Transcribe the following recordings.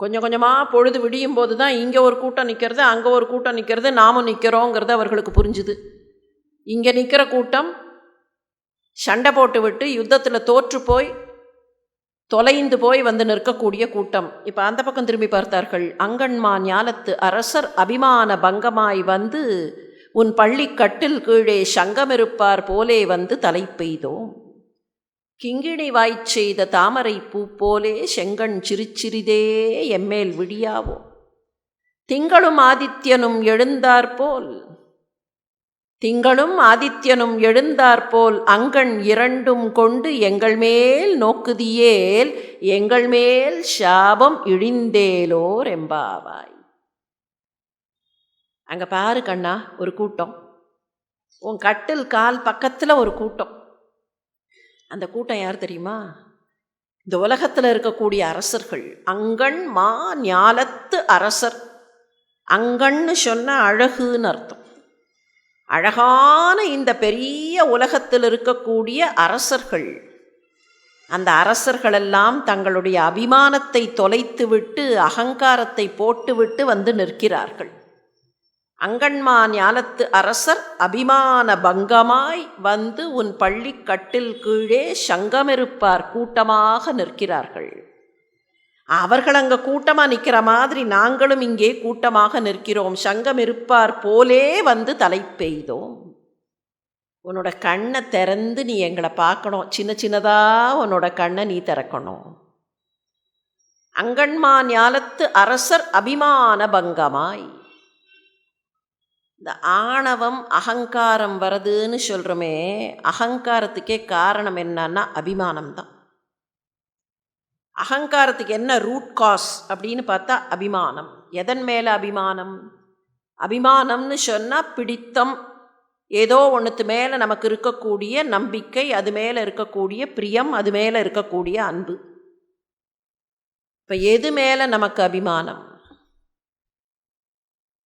கொஞ்சம் கொஞ்சமாக பொழுது விடியும் போது தான் இங்கே ஒரு கூட்டம் நிற்கிறது அங்கே ஒரு கூட்டம் நிற்கிறது நாமும் நிற்கிறோங்கிறது அவர்களுக்கு புரிஞ்சுது. இங்கே நிற்கிற கூட்டம் சண்டை போட்டு விட்டு யுத்தத்தில் தோற்று போய் தொலைந்து போய் வந்து நிற்கக்கூடிய கூட்டம். இப்போ அந்த பக்கம் திரும்பி பார்த்தார்கள். அங்கன்மா ஞாலத்து அரசர் அபிமான பங்கமாய் வந்து உன் பள்ளி கட்டில் கீழே சங்கமிருப்பார் போலே வந்து தலை பெய்தோம் கிங்கிணி வாய்ச் செய்த தாமரை பூ போலே செங்கண் சிரிச்சிறிதே எம்மேல் விடியாவோ? திங்களும் ஆதித்யனும் எழுந்தாற்போல் திங்களும் ஆதித்யனும் எழுந்தாற்போல் அங்கண் இரண்டும் கொண்டு எங்கள் மேல் நோக்குதியேல் எங்கள் மேல் சாபம் இழிந்தேலோர் எம்பாவாய். அங்கே பாரு கண்ணா ஒரு கூட்டம். உன் கட்டில் கால் பக்கத்தில் ஒரு கூட்டம். அந்த கூட்டம் யார் தெரியுமா? இந்த உலகத்தில் இருக்கக்கூடிய அரசர்கள். அங்கண் மா ஞாலத்து அரசர். அங்கன்னு சொன்ன அழகுன்னு அர்த்தம். அழகான இந்த பெரிய உலகத்தில் இருக்கக்கூடிய அரசர்கள். அந்த அரசர்களெல்லாம் தங்களுடைய அபிமானத்தை தொலைத்துவிட்டு அகங்காரத்தை போட்டுவிட்டு வந்து நிற்கிறார்கள். அங்கன்மா ஞானத்து அரசர் அபிமான பங்கமாய் வந்து உன் பள்ளி கட்டில் கீழே சங்கமிருப்பார் கூட்டமாக நிற்கிறார்கள். அவர்கள் அங்கே கூட்டமாக நிற்கிற மாதிரி நாங்களும் இங்கே கூட்டமாக நிற்கிறோம். சங்கம் இருப்பார் போலே வந்து தலை பெய்தோம். உன்னோட கண்ணை திறந்து நீ எங்களை பார்க்கணும். சின்ன சின்னதாக உன்னோட கண்ணை நீ திறக்கணும். அங்கன்மா ஞாலத்து அரசர் அபிமான பங்கமாய் இந்த ஆணவம் அகங்காரம் வருதுன்னு சொல்கிறோமே அகங்காரத்துக்கே காரணம் என்னன்னா அபிமானம் தான் அகங்காரத்துக்கு என்ன ரூட் காஸ் அப்படின்னு பார்த்தா அபிமானம். எதன் மேலே அபிமானம்? அபிமானம்னு சொன்னால் பிடித்தம். ஏதோ ஒன்றுத்து மேலே நமக்கு இருக்கக்கூடிய நம்பிக்கை அது மேலே இருக்கக்கூடிய பிரியம் அது மேலே இருக்கக்கூடிய அன்பு. இப்போ எது மேலே நமக்கு அபிமானம்?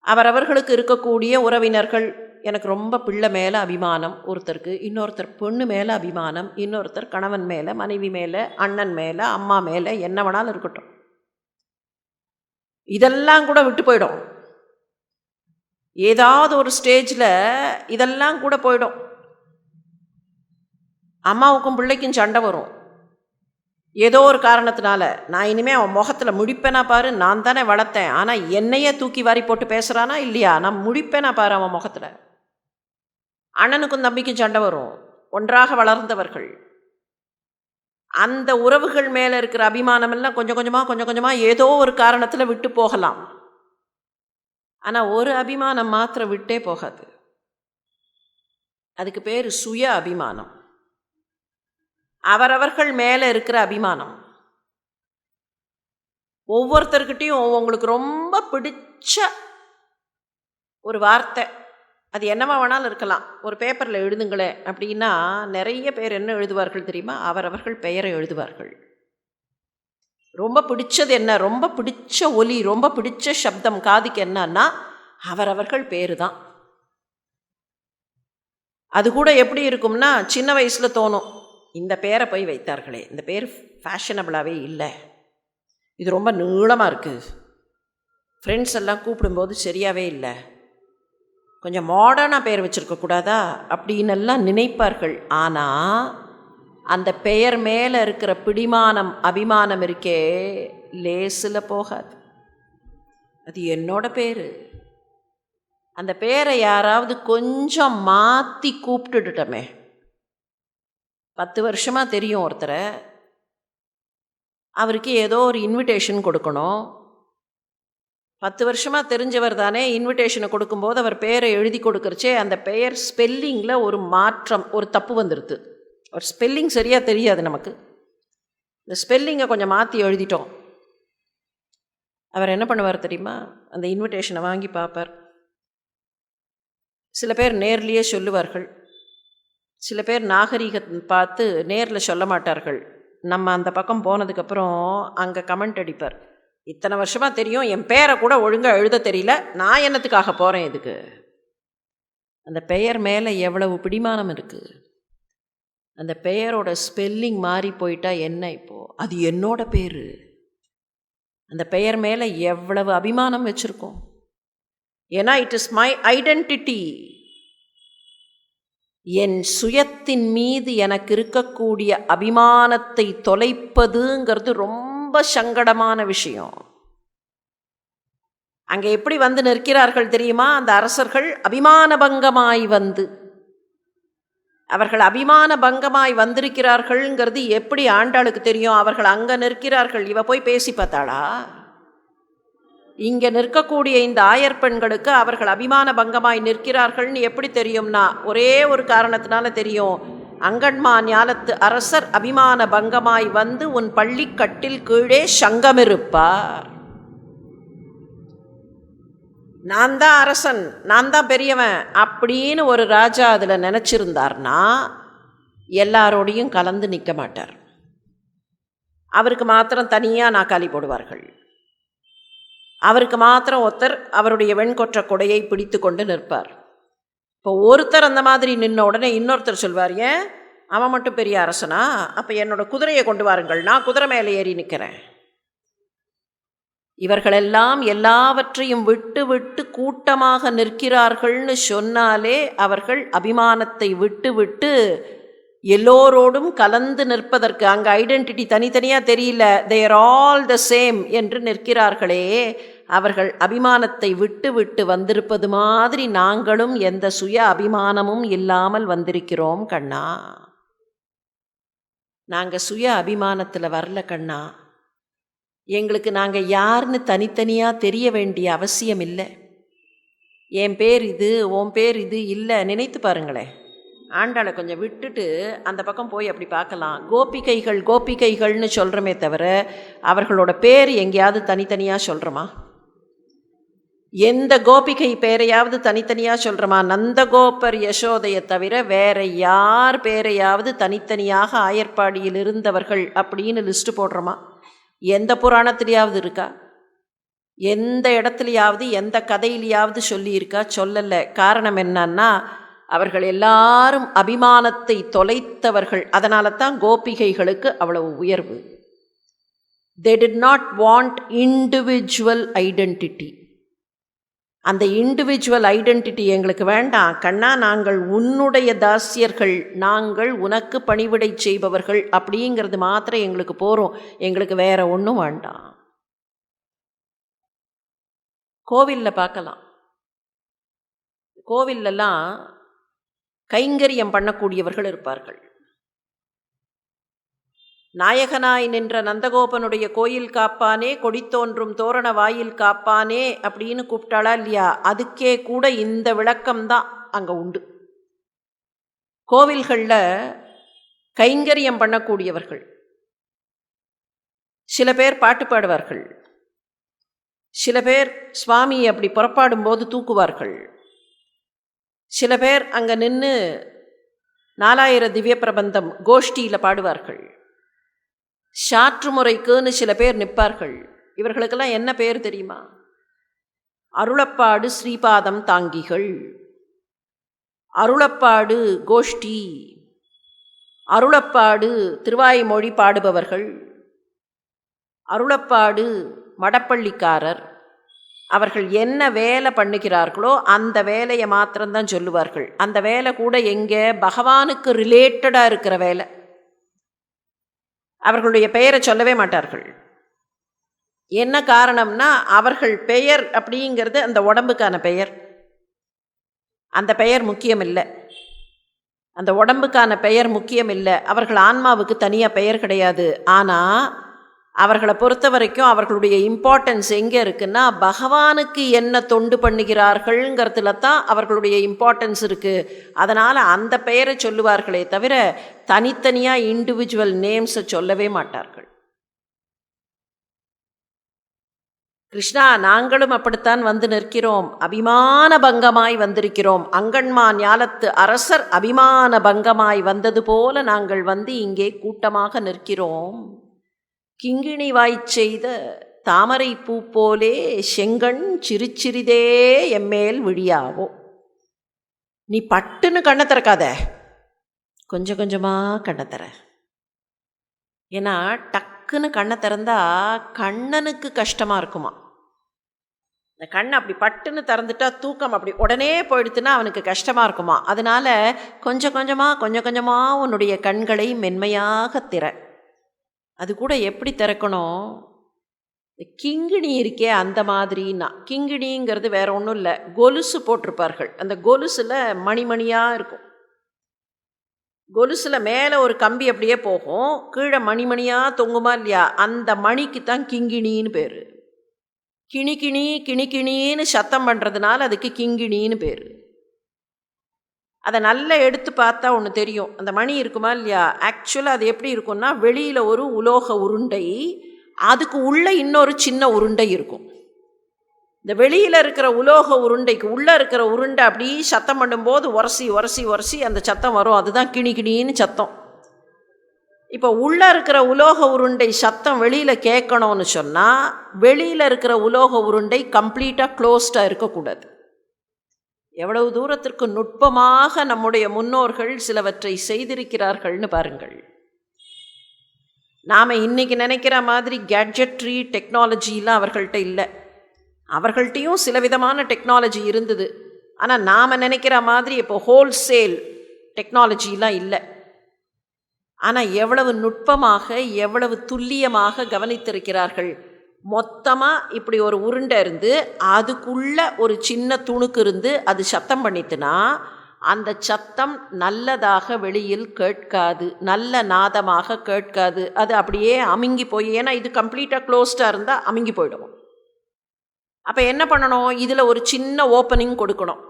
அவரவர்களுக்கு இருக்கக்கூடிய உறவினர்கள் எனக்கு ரொம்ப பிள்ளை மேலே அபிமானம் ஒருத்தருக்கு இன்னொருத்தர் பொண்ணு மேலே அபிமானம் இன்னொருத்தர் கணவன் மேலே மனைவி மேலே அண்ணன் மேலே அம்மா மேலே என்ன வேணாலும் இருக்கட்டும். இதெல்லாம் கூட விட்டு போயிடும். ஏதாவது ஒரு ஸ்டேஜில் இதெல்லாம் கூட போயிடும். அம்மாவுக்கும் பிள்ளைக்கும் சண்டை வரும். ஏதோ ஒரு காரணத்தினால நான் இனிமேல் அவன் முகத்தில் முடிப்பேனா பாரு நான் தானே வளர்த்தேன். ஆனால் என்னையே தூக்கி வாரி போட்டு பேசுகிறானா இல்லையா? நான் முடிப்பேனா பாரு அவன் முகத்தில். அண்ணனுக்கும் தம்பிக்கும் சண்டை வரும். ஒன்றாக வளர்ந்தவர்கள். அந்த உறவுகள் மேலே இருக்கிற அபிமானமெல்லாம் கொஞ்சம் கொஞ்சமாக கொஞ்சம் கொஞ்சமாக ஏதோ ஒரு காரணத்தில் விட்டு போகலாம். ஆனால் ஒரு அபிமானம் மாத்திரம் விட்டே போகாது. அதுக்கு பேர் சுய அபிமானம். அவரவர்கள் மேலே இருக்கிற அபிமானம். ஒவ்வொருத்தர்கிட்டையும் உங்களுக்கு ரொம்ப பிடிச்ச ஒரு வார்த்தை. அது என்னவா வேணாலும் இருக்கலாம். ஒரு பேப்பரில் எழுதுங்களேன் அப்படின்னா நிறைய பேர் என்ன எழுதுவார்கள் தெரியுமா? அவரவர்கள் பெயரை எழுதுவார்கள். ரொம்ப பிடிச்சது என்ன? ரொம்ப பிடிச்ச ஒலி ரொம்ப பிடிச்ச சப்தம் காதுக்கு என்னன்னா அவரவர்கள் பேர் தான் அது கூட எப்படி இருக்கும்னா சின்ன வயசில் தோணும். இந்த பேரை போய் வைத்தார்களே. இந்த பேர் ஃபேஷனபிளாகவே இல்லை. இது ரொம்ப நீளமாக இருக்குது ஃப்ரெண்ட்ஸ் எல்லாம் கூப்பிடும்போது சரியாகவே இல்லை. கொஞ்சம் மாடர்னாக பெயர் வச்சுருக்கக்கூடாதா அப்படின்னு எல்லாம் நினைப்பார்கள். ஆனால் அந்த பெயர் மேலே இருக்கிற பிடிமானம் அபிமானம் இருக்கே லேசில் போகாது. அது என்னோட பேர். அந்த பேரை யாராவது கொஞ்சம் மாற்றி கூப்பிட்டுட்டோமே பத்து வருஷமாக தெரியும் ஒருத்தரை. அவருக்கு ஏதோ ஒரு இன்விடேஷன் கொடுக்கணும். பத்து வருஷமாக தெரிஞ்சவர் தானே இன்விடேஷனை கொடுக்கும்போது அவர் பெயரை எழுதி கொடுக்குறச்சே அந்த பெயர் ஸ்பெல்லிங்கில் ஒரு மாற்றம் ஒரு தப்பு வந்துடுது ஒரு ஸ்பெல்லிங் சரியாக தெரியாது நமக்கு. இந்த ஸ்பெல்லிங்கை கொஞ்சம் மாற்றி எழுதிட்டோம். அவர் என்ன பண்ணுவார் தெரியுமா? அந்த இன்விடேஷனை வாங்கி பார்ப்பார். சில பேர் நேர்லேயே சொல்லுவார்கள். சில பேர் நாகரீகம் பார்த்து நேரில் சொல்ல மாட்டார்கள். நம்ம அந்த பக்கம் போனதுக்கப்புறம் அங்கே கமெண்ட் அடிப்பார். இத்தனை வருஷமாக தெரியும் என் பேரை கூட ஒழுங்காக எழுத தெரியல நான் என்னத்துக்காக போகிறேன் இதுக்கு? அந்த பெயர் மேலே எவ்வளவு பிடிமானம் இருக்குது அந்த பெயரோட ஸ்பெல்லிங் மாறி போயிட்டா என்ன இப்போது அது என்னோட பேர். அந்த பெயர் மேலே எவ்வளவு அபிமானம் வச்சுருக்கோம். ஏன்னா இட் இஸ் மை ஐடென்டிட்டி என் சுயத்தின் மீது எனக்கு இருக்கக்கூடிய அபிமானத்தை தொலைப்பதுங்கிறது ரொம்ப சங்கடமான விஷயம். அங்கே எப்படி வந்து நிற்கிறார்கள் தெரியுமா? அந்த அரசர்கள் அபிமான பங்கமாய் வந்து. அவர்கள் அபிமான பங்கமாய் வந்திருக்கிறார்கள்ங்கிறது எப்படி ஆண்டாளுக்கு தெரியும்? அவர்கள் அங்கே நிற்கிறார்கள் இவ போய் பேசி பார்த்தாளா? இங்கே நிற்கக்கூடிய இந்த ஆயர் பெண்களுக்கு அவர்கள் அபிமான பங்கமாய் நிற்கிறார்கள்னு எப்படி தெரியும்னா ஒரே ஒரு காரணத்தினால தெரியும். அங்கன்மா ஞாலத்து அரசர் அபிமான பங்கமாய் வந்து உன் பள்ளிக்கட்டில் கீழே சங்கமிருப்பார் நான் தான் அரசன் நான் தான் பெரியவன் அப்படின்னு ஒரு ராஜா அதில் நினச்சிருந்தார்னா எல்லாரோடையும் கலந்து நிற்க மாட்டார். அவருக்கு மாத்திரம் தனியாக நாக்காளி போடுவார்கள். அவருக்கு மாத்திரம் ஒருத்தர் அவருடைய வெண்கொற்ற கொடையை பிடித்து கொண்டு நிற்பார். இப்போ ஒருத்தர் அந்த மாதிரி நின்ன உடனே இன்னொருத்தர் சொல்வார் ஏன்? அவன் மட்டும் பெரிய அரசனா? அப்போ என்னோட குதிரையை கொண்டு வாருங்கள் நான் குதிரை மேலே ஏறி நிற்கிறேன். இவர்களெல்லாம் எல்லாவற்றையும் விட்டு விட்டு கூட்டமாக நிற்கிறார்கள்னு சொன்னாலே அவர்கள் அபிமானத்தை விட்டு விட்டு எல்லோரோடும் கலந்து நிற்பதற்கு அங்கே ஐடென்டிட்டி தனித்தனியாக தெரியல. தேர் ஆல் த சேம் என்று நிற்கிறார்களே. அவர்கள் அபிமானத்தை விட்டு விட்டு வந்திருப்பது மாதிரி நாங்களும் எந்த சுய அபிமானமும் இல்லாமல் வந்திருக்கிறோம் கண்ணா. நாங்கள் சுய அபிமானத்தில் வரல கண்ணா. எங்களுக்கு நாங்கள் யாருன்னு தனித்தனியாக தெரிய வேண்டிய அவசியம் இல்லை. என் பேர் இது உன் பேர் இது இல்லை. நினைத்து பாருங்களேன். ஆண்டாளை கொஞ்சம் விட்டுட்டு அந்த பக்கம் போய் அப்படி பார்க்கலாம். கோபிகைகள் கோபிகைகள்னு சொல்கிறோமே தவிர அவர்களோட பேர் எங்கேயாவது தனித்தனியாக சொல்கிறோமா எந்த கோபிகை பேரையாவது தனித்தனியாக சொல்கிறோமா நந்தகோபர் யசோதையை தவிர வேற யார் பேரையாவது தனித்தனியாக ஆயர்பாடியில் இருந்தவர்கள் அப்படின்னு லிஸ்ட்டு போடுறோமா? எந்த புராணத்திலேயாவது இருக்கா? எந்த இடத்துலையாவது எந்த கதையிலையாவது சொல்லியிருக்கா? சொல்லலை. காரணம் என்னன்னா அவர்கள் எல்லாரும் அபிமானத்தை தொலைத்தவர்கள். அதனால தான் கோபிகைகளுக்கு அவ்வளவு உயர்வு. They did not want individual identity அந்த இண்டிவிஜுவல் ஐடென்டிட்டி எங்களுக்கு வேண்டாம். கண்ணா நாங்கள் உன்னுடைய தாசியர்கள் நாங்கள் உனக்கு பணிவிடை செய்பவர்கள் அப்படிங்கிறது மாத்திரம் எங்களுக்கு போகிறோம் எங்களுக்கு வேற ஒன்றும் வேண்டாம். கோவிலில் பார்க்கலாம். கோவிலெல்லாம் கைங்கரியம் பண்ணக்கூடியவர்கள் இருப்பார்கள். நாயகனாய் நின்ற நந்தகோபனுடைய கோயில் காப்பானே கொடித்தோன்றும் தோரண வாயில் காப்பானே அப்படின்னு கூப்பிட்டாளா இல்லையா? அதுக்கே கூட இந்த விளக்கம்தான் அங்கே உண்டு. கோவில்களில் கைங்கரியம் பண்ணக்கூடியவர்கள். சில பேர் பாட்டு பாடுவார்கள். சில பேர் சுவாமி அப்படி புறப்பாடும் போது தூக்குவார்கள். சில பேர் அங்கே நின்று நாலாயிர திவ்ய பிரபந்தம் கோஷ்டியில் பாடுவார்கள். சாற்று முறைக்குன்னு சில பேர் நிற்பார்கள். இவர்களுக்கெல்லாம் என்ன பேர் தெரியுமா? அருளப்பாடு ஸ்ரீபாதம் தாங்கிகள். அருளப்பாடு கோஷ்டி. அருளப்பாடு திருவாய்மொழி பாடுபவர்கள். அருளப்பாடு மடப்பள்ளிக்காரர். அவர்கள் என்ன வேலை பண்ணுகிறார்களோ அந்த வேலையை மாத்திரம்தான் சொல்லுவார்கள். அந்த வேலை கூட எங்கே? பகவானுக்கு ரிலேட்டடாக இருக்கிற வேலை. அவர்களுடைய பெயரை சொல்லவே மாட்டார்கள். என்ன காரணம்னா அவர்கள் பெயர் அப்படிங்கிறது அந்த உடம்புக்கான பெயர். அந்த பெயர் முக்கியம் இல்லை. அந்த உடம்புக்கான பெயர் முக்கியம் இல்லை. அவர்கள் ஆன்மாவுக்கு தனியாக பெயர் கிடையாது. ஆனால் அவர்களை பொறுத்த வரைக்கும் அவர்களுடைய இம்பார்ட்டன்ஸ் எங்கே இருக்குன்னா பகவானுக்கு என்ன தொண்டு பண்ணுகிறார்கள்ங்கிறதுல தான் அவர்களுடைய இம்பார்ட்டன்ஸ் இருக்குது அதனால் அந்த பெயரை சொல்லுவார்களே தவிர தனித்தனியாக இண்டிவிஜுவல் நேம்ஸை சொல்லவே மாட்டார்கள். கிருஷ்ணா நாங்களும் அப்படித்தான் வந்து நிற்கிறோம். அபிமான பங்கமாய் வந்திருக்கிறோம். அங்கன்மா ஞாலத்து அரசர் அபிமான பங்கமாய் வந்தது போல நாங்கள் வந்து இங்கே கூட்டமாக நிற்கிறோம். கிங்கிணி வாய்ச் செய்த தாமரை பூ போலே செங்கண் சிரிச்சிறிதே எம்மேல் விழியாவோ. நீ பட்டுன்னு கண்ணை திறக்காத. கொஞ்சம் கொஞ்சமாக கண்ணை தர ஏன்னா டக்குன்னு கண்ணை திறந்தா கண்ணனுக்கு கஷ்டமாக இருக்குமா? இந்த கண் அப்படி பட்டுன்னு திறந்துட்டா தூக்கம் அப்படி உடனே போயிடுத்துன்னா அவனுக்கு கஷ்டமாக இருக்குமா? அதனால கொஞ்சம் கொஞ்சமாக கொஞ்சம் கொஞ்சமாக உன்னுடைய கண்களை மென்மையாக திற. அது கூட எப்படி திறக்கணும்? கிங்கிணி இருக்கே அந்த மாதிரின்னா கிங்கிணிங்கிறது வேற ஒன்றும் இல்லை. கொலுசு போட்டிருப்பார்கள். அந்த கொலுசில் மணிமணியாக இருக்கும். கொலுசில் மேலே ஒரு கம்பி அப்படியே போகும். கீழே மணிமணியாக தொங்குமா இல்லையா? அந்த மணிக்கு தான் கிங்கிணின்னு பேர். கிணிக்கிணி கிணிக்கிணின்னு சத்தம் பண்ணுறதுனால அதுக்கு கிங்கிணின்னு பேர். அதை நல்லா எடுத்து பார்த்தா ஒன்று தெரியும். அந்த மணி இருக்குமா இல்லையா? ஆக்சுவலாக அது எப்படி இருக்கும்னா வெளியில் ஒரு உலோக உருண்டை அதுக்கு உள்ளே இன்னொரு சின்ன உருண்டை இருக்கும். இந்த வெளியில் இருக்கிற உலோக உருண்டைக்கு உள்ளே இருக்கிற உருண்டை அப்படி சத்தம் பண்ணும்போது உரசி உரசி உரசி அந்த சத்தம் வரும். அதுதான் கிணி கிணின்னு சத்தம். இப்போ உள்ளே இருக்கிற உலோக உருண்டை சத்தம் வெளியில் கேட்கணும்னு சொன்னால் வெளியில் இருக்கிற உலோக உருண்டை கம்ப்ளீட்டாக க்ளோஸ்டாக இருக்கக்கூடாது. எவ்வளவு தூரத்திற்கு நுட்பமாக நம்முடைய முன்னோர்கள் சிலவற்றை செய்திருக்கிறார்கள்னு பாருங்கள். நாம் இன்றைக்கி நினைக்கிற மாதிரி கேட்ஜெட்ரி டெக்னாலஜிலாம் அவர்கள்ட்ட இல்லை. அவர்கள்ட்டையும் சில விதமான டெக்னாலஜி இருந்தது. ஆனால் நாம் நினைக்கிற மாதிரி இப்போ ஹோல்சேல் டெக்னாலஜிலாம் இல்லை. ஆனால் எவ்வளவு நுட்பமாக எவ்வளவு துல்லியமாக கவனித்திருக்கிறார்கள் மொத்தமாக இப்படி ஒரு உருண்டை இருந்து அதுக்குள்ளே ஒரு சின்ன துணுக்கு இருந்து அது சத்தம் பண்ணிட்டுனா அந்த சத்தம் நல்லதாக வெளியில் கேட்காது நல்ல நாதமாக கேட்காது. அது அப்படியே அமுங்கி போய் ஏன்னா இது கம்ப்ளீட்டாக க்ளோஸ்டாக இருந்தால் அமுங்கி போயிடும் அப்போ என்ன பண்ணணும்? இதில் ஒரு சின்ன ஓப்பனிங் கொடுக்கணும்.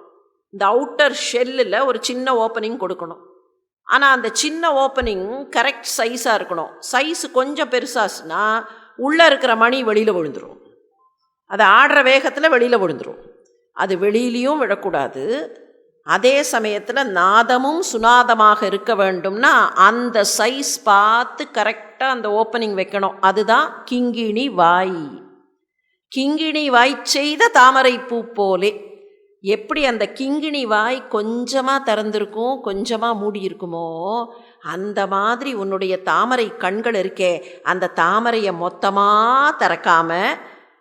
இந்த அவுட்டர் ஷெல்லில் ஒரு சின்ன ஓப்பனிங் கொடுக்கணும். ஆனால் அந்த சின்ன ஓப்பனிங் கரெக்ட் சைஸாக இருக்கணும். சைஸ் கொஞ்சம் பெருசாச்சுன்னா உள்ளே இருக்கிற மணி வெளியில் விழுந்துடும் அது ஆடுற வேகத்தில் வெளியில் விழுந்துடும் அது வெளியிலையும் விழக்கூடாது. அதே சமயத்தில் நாதமும் சுனாதமாக இருக்க வேண்டும்னா அந்த சைஸ் பார்த்து கரெக்டாக அந்த ஓப்பனிங் வைக்கணும். அதுதான் கிங்கிணி வாய். கிங்கிணி வாய் செய்த தாமரை பூ போலே எப்படி அந்த கிங்கிணி வாய் கொஞ்சமாக திறந்திருக்கும் கொஞ்சமாக மூடி இருக்குமோ அந்த மாதிரி உன்னுடைய தாமரை கண்கள் இருக்கே அந்த தாமரையை மொத்தமாக திறக்காம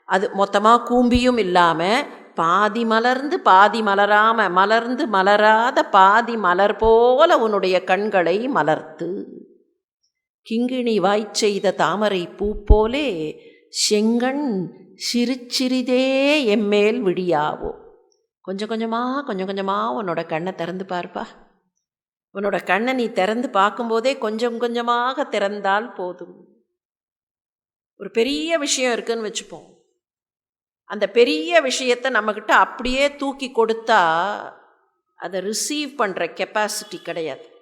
அது மொத்தமாக கூம்பியும் இல்லாமல் பாதி மலர்ந்து பாதி மலராம மலர்ந்து மலராத பாதி மலர் போல உன்னுடைய கண்களை மலர்த்து. கிங்கிணி வாய் செய்த தாமரை பூ போலே செங்கண் சிறுச்சிறிதே எம்மேல் விடியாவோ கொஞ்சம் கொஞ்சமாக கொஞ்சம் கொஞ்சமாக உன்னோட கண்ணை திறந்து பார்ப்பா. உன்னோட கண்ணை நீ திறந்து பார்க்கும்போதே கொஞ்சம் கொஞ்சமாக திறந்தால் போதும். ஒரு பெரிய விஷயம் இருக்குன்னு வச்சுப்போம். அந்த பெரிய விஷயத்தை நம்மக்கிட்ட அப்படியே தூக்கி கொடுத்தா அதை ரிசீவ் பண்ணுற கெப்பாசிட்டி கிடையாது.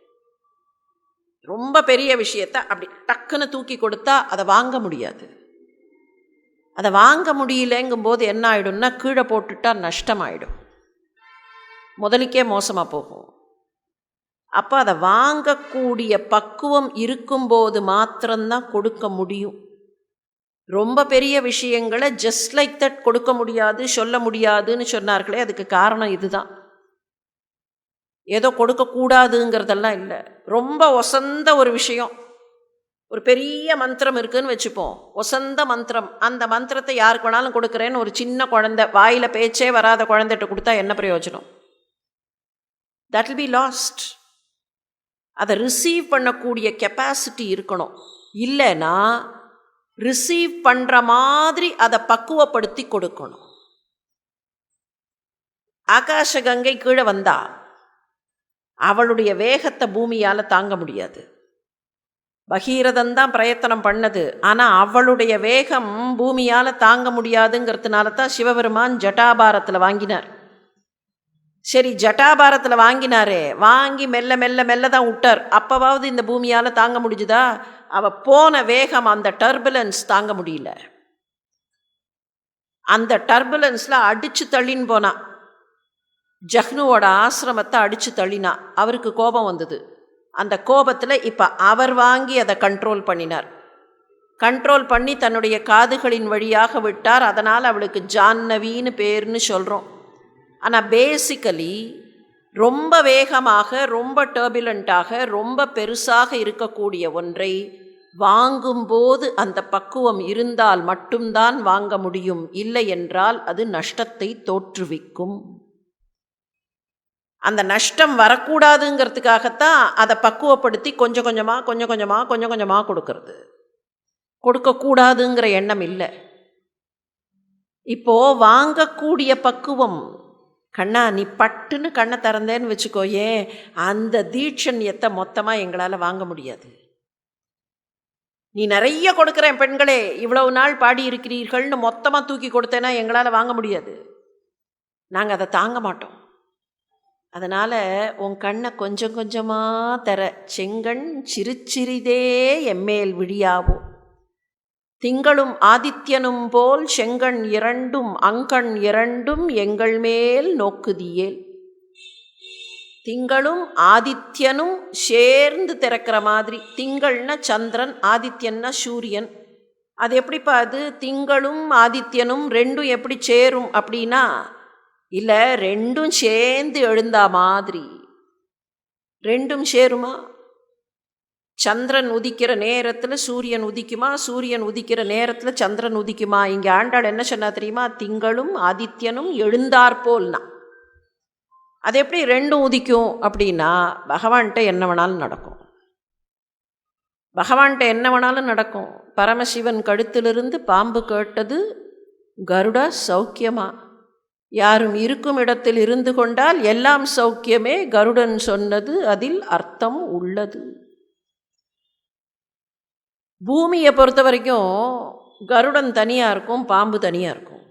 ரொம்ப பெரிய விஷயத்தை அப்படி டக்குன்னு தூக்கி கொடுத்தா அதை வாங்க முடியாது. அதை வாங்க முடியலங்கும்போது என்ன ஆகிடும்னா கீழே போட்டுட்டா நஷ்டமாயிடும். முதலுக்கே மோசமாக போகும். அப்போ அதை வாங்கக்கூடிய பக்குவம் இருக்கும்போது மாத்திரம்தான் கொடுக்க முடியும். ரொம்ப பெரிய விஷயங்களை ஜஸ்ட் லைக் தட் கொடுக்க முடியாது சொல்ல முடியாதுன்னு சொன்னார்களே அதுக்கு காரணம் இதுதான். ஏதோ கொடுக்கக்கூடாதுங்கிறதெல்லாம் இல்லை. ரொம்ப ஒசந்த ஒரு விஷயம். ஒரு பெரிய மந்திரம் இருக்குதுன்னு வச்சுப்போம். ஒசந்த மந்திரம். அந்த மந்திரத்தை யாருக்கு வேணாலும் கொடுக்குறேன்னு ஒரு சின்ன குழந்தை வாயில் பேச்சே வராத குழந்தைகிட்ட கொடுத்தா என்ன பிரயோஜனம்? தட் வில் பி லாஸ்ட் அதை ரிசீவ் பண்ணக்கூடிய கெப்பாசிட்டி இருக்கணும். இல்லைன்னா ரிசீவ் பண்ணுற மாதிரி அதை பக்குவப்படுத்தி கொடுக்கணும். ஆகாஷ கங்கை கீழே வந்தா அவளுடைய வேகத்தை பூமியால் தாங்க முடியாது. பகீரதன் தான் பிரயத்தனம் பண்ணது. ஆனால் அவளுடைய வேகம் பூமியால் தாங்க முடியாதுங்கிறதுனால தான் சிவபெருமான் ஜட்டாபாரத்தில் வாங்கினார். சரி ஜட்டாபாரத்தில் வாங்கினாரே. வாங்கி மெல்ல மெல்ல மெல்ல தான் விட்டார் அப்போவாவது இந்த பூமியால் தாங்க முடிஞ்சுதா? அவள் போன வேகம் அந்த டர்புலன்ஸ் தாங்க முடியல. அந்த டர்புலன்ஸில் அடித்து தள்ளின்னு போனான் ஜஹ்னுவோட ஆசிரமத்தை அடித்து தள்ளினா. அவருக்கு கோபம் வந்தது. அந்த கோபத்தில் இப்போ அவர் வாங்கி அதை கண்ட்ரோல் பண்ணினார். கண்ட்ரோல் பண்ணி தன்னுடைய காதுகளின் வழியாக விட்டார். அதனால் அவளுக்கு ஜான்னவின்னு பேர்னு சொல்கிறோம் ஆனால் பேசிக்கலி ரொம்ப வேகமாக ரொம்ப டர்புலண்ட்டாக ரொம்ப பெருசாக இருக்கக்கூடிய ஒன்றை வாங்கும்போது அந்த பக்குவம் இருந்தால் மட்டும்தான் வாங்க முடியும். இல்லை என்றால் அது நஷ்டத்தை தோற்றுவிக்கும். அந்த நஷ்டம் வரக்கூடாதுங்கிறதுக்காகத்தான் அதை பக்குவப்படுத்தி கொஞ்சம் கொஞ்சமாக கொஞ்சம் கொஞ்சமாக கொஞ்சம் கொஞ்சமாக கொடுக்கறது. கொடுக்கக்கூடாதுங்கிற எண்ணம் இல்லை. இப்போது வாங்கக்கூடிய பக்குவம் கண்ணா நீ பட்டுன்னு கண்ணை திறந்தேன்னு வச்சுக்கோயே அந்த தீட்சண்யத்தை மொத்தமாக எங்களால் வாங்க முடியாது. நீ நிறைய கொடுக்குறேன் பெண்களே இவ்வளவு நாள் பாடி இருக்கிறீர்கள்னு மொத்தமாக தூக்கி கொடுத்தேன்னா எங்களால் வாங்க முடியாது. நாங்கள் அதை தாங்க மாட்டோம். அதனால் உன் கண்ணை கொஞ்சம் கொஞ்சமாக தர செங்கண் சிறுச்சிறிதே எம்மேல் விழியாவோ. திங்களும் ஆதித்யனும் போல் செங்கண் இரண்டும் அங்கண் இரண்டும் எங்கள் மேல் நோக்குதியேல். திங்களும் ஆதித்யனும் சேர்ந்து திறக்கிற மாதிரி திங்கள்னா சந்திரன் ஆதித்யன்னா சூரியன். அது எப்படிப்பா அது? திங்களும் ஆதித்யனும் ரெண்டும் எப்படி சேரும் அப்படின்னா இல்லை ரெண்டும் சேர்ந்து எழுந்தா மாதிரி. ரெண்டும் சேருமா? சந்திரன் உதிக்கிற நேரத்தில் சூரியன் உதிக்குமா? சூரியன் உதிக்கிற நேரத்தில் சந்திரன் உதிக்குமா? இங்கே ஆண்டாள் என்ன சொன்னா தெரியுமா? திங்களும் ஆதித்யனும் எழுந்தாற்போல்னா அது எப்படி ரெண்டும் உதிக்கும் அப்படின்னா பகவான்கிட்ட என்ன வேணாலும் நடக்கும். பகவான்கிட்ட என்ன வேணாலும் நடக்கும். பரமசிவன் கழுத்திலிருந்து பாம்பு கேட்டது கருடா சௌக்கியமா? யாரும் இருக்கும் இடத்தில் இருந்து கொண்டால் எல்லாம் சௌக்கியமே கருடன் சொன்னது அதில் அர்த்தம் உள்ளது. பூமியை பொறுத்த வரைக்கும் கருடன் தனியாக இருக்கும் பாம்பு தனியாக இருக்கும்.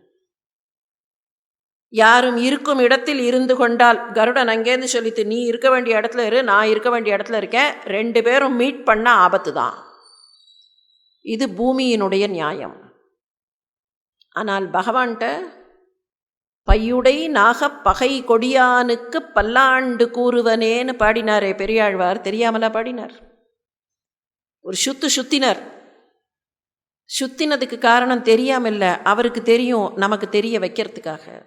யாரும் இருக்கும் இடத்தில் இருந்து கொண்டால் கருடன் அங்கேருந்து சொல்லித்து நீ இருக்க வேண்டிய இடத்துல இரு நான் இருக்க வேண்டிய இடத்துல இருக்கேன் ரெண்டு பேரும் மீட் பண்ண ஆபத்து தான். இது பூமியினுடைய நியாயம். ஆனால் பகவான்கிட்ட பையுடை நாகப் பகை கொடியானுக்கு பல்லாண்டு கூறுவனேன்னு பாடினாரே பெரியாழ்வார் தெரியாமலா பாடினார்? ஒரு சுத்து சுத்தினர். சுத்தினதுக்கு காரணம் தெரியாமல்ல அவருக்கு தெரியும் நமக்கு தெரிய வைக்கிறதுக்காக.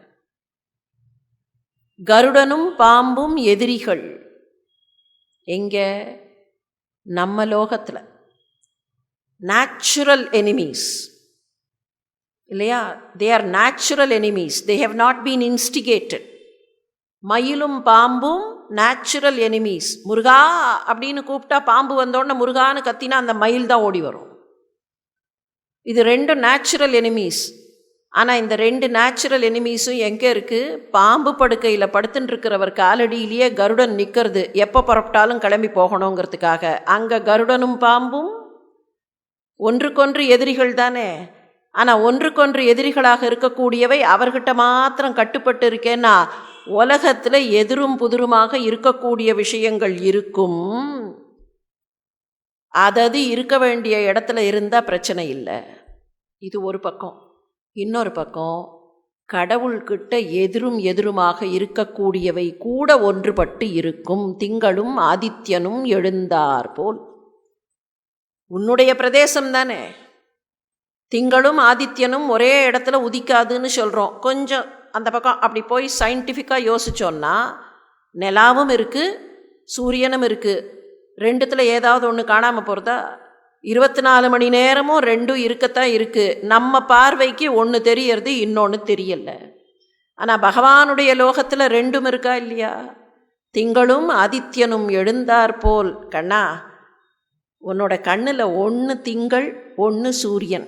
கருடனும் பாம்பும் எதிரிகள். எங்க? நம்ம லோகத்தில். நேச்சுரல் எனிமீஸ் இல்லையா? They are natural enemies they have not been instigated மயிலும் பாம்பும் நேச்சுரல் எனிமீஸ் முருகா அப்படின்னு கூப்பிட்டா பாம்பு வந்தோடனே முருகான்னு கத்தினா அந்த மயில் தான் ஓடி வரும். இது ரெண்டும் நேச்சுரல் எனிமீஸ் ஆனால் இந்த ரெண்டு நேச்சுரல் எனிமீஸும் எங்கே இருக்குது பாம்பு படுக்கையில் படுத்துட்டு இருக்கிறவர் காலடியிலேயே கருடன் நிற்கிறது எப்போ புறப்பட்டாலும் கிளம்பி போகணுங்கிறதுக்காக. அங்கே கருடனும் பாம்பும் ஒன்றுக்கொன்று எதிரிகள் தானே? ஆனால் ஒன்றுக்கொன்று எதிரிகளாக இருக்கக்கூடியவை அவர்கிட்ட மாத்திரம் கட்டுப்பட்டு இருக்கேன்னா உலகத்தில் எதிரும் புதிருமாக இருக்கக்கூடிய விஷயங்கள் இருக்கும். அதது இருக்க வேண்டிய இடத்துல இருந்தால் பிரச்சனை இல்லை. இது ஒரு பக்கம். இன்னொரு பக்கம் கடவுள்கிட்ட எதிரும் எதிருமாக இருக்கக்கூடியவை கூட ஒன்றுபட்டு இருக்கும். திங்களும் ஆதித்யனும் எழுந்தார் போல். உன்னுடைய பிரதேசம் தானே? திங்களும் ஆதித்யனும் ஒரே இடத்துல உதிக்காதுன்னு சொல்கிறோம் கொஞ்சம் அந்த பக்கம் அப்படி போய் சயின்டிஃபிக்காக யோசித்தோன்னா நிலாவும் இருக்குது சூரியனும் இருக்குது ரெண்டுத்தில் ஏதாவது ஒன்று காணாமல் போகிறதா இருபத்தி நாலு மணி நேரமும் ரெண்டும் இருக்கத்தான் இருக்குது நம்ம பார்வைக்கு ஒன்று தெரியறது இன்னொன்று தெரியல. ஆனால் பகவானுடைய லோகத்தில் ரெண்டும் இருக்கா இல்லையா? திங்களும் ஆதித்யனும் எழுந்தார் போல். கண்ணா உன்னோட கண்ணில் ஒன்று திங்கள் ஒன்று சூரியன்.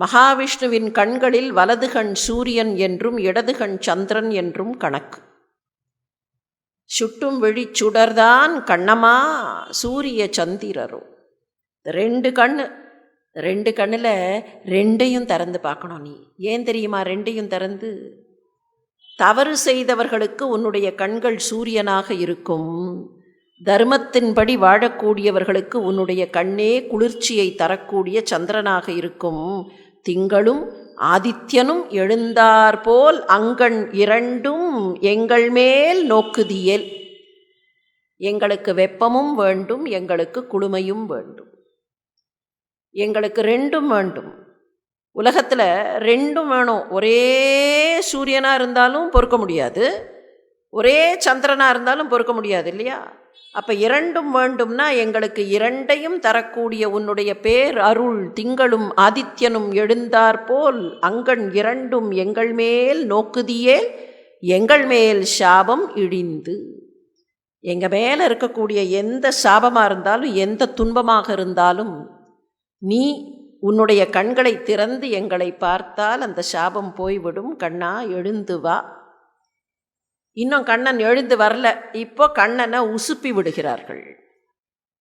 மகாவிஷ்ணுவின் கண்களில் வலது கண் சூரியன் என்றும் இடது கண் சந்திரன் என்றும் கணக்கு. சுட்டும் விழி சுடர்தான் கண்ணமா சூரிய சந்திரரும் ரெண்டு கண்ணு ரெண்டு கண்ணில் ரெண்டையும் திறந்து பார்க்கணும் நீ. ஏன் தெரியுமா ரெண்டையும் திறந்து? தவறு செய்தவர்களுக்கு உன்னுடைய கண்கள் சூரியனாக இருக்கும். தர்மத்தின்படி வாழக்கூடியவர்களுக்கு உன்னுடைய கண்ணே குளிர்ச்சியை தரக்கூடிய சந்திரனாக இருக்கும். திங்களும் ஆதித்யனும் எழுந்தாற்போல் அங்கண் இரண்டும் எங்கள் மேல் நோக்குதியல். எங்களுக்கு வெப்பமும் வேண்டும் எங்களுக்கு குளுமையும் வேண்டும். எங்களுக்கு ரெண்டும் வேண்டும். உலகத்தில் ரெண்டும் வேணும். ஒரே சூரியனாக இருந்தாலும் பொறுக்க முடியாது. ஒரே சந்திரனாக இருந்தாலும் பொறுக்க முடியாது இல்லையா? அப்போ இரண்டும் வேண்டும்னா எங்களுக்கு இரண்டையும் தரக்கூடிய உன்னுடைய பேர் அருள் திங்களும் ஆதித்யனும் எழுந்தாற்போல் அங்கண் இரண்டும் எங்கள் மேல் நோக்குதியே எங்கள் மேல் சாபம் இடிந்து. எங்கள் மேலே இருக்கக்கூடிய எந்த சாபமாக இருந்தாலும் எந்த துன்பமாக இருந்தாலும் நீ உன்னுடைய கண்களை திறந்து எங்களை பார்த்தால் அந்த சாபம் போய்விடும். கண்ணா எழுந்து வா. இன்னும் கண்ணன் எழுந்து வரல. இப்போ கண்ணனை உசுப்பி விடுகிறார்கள்.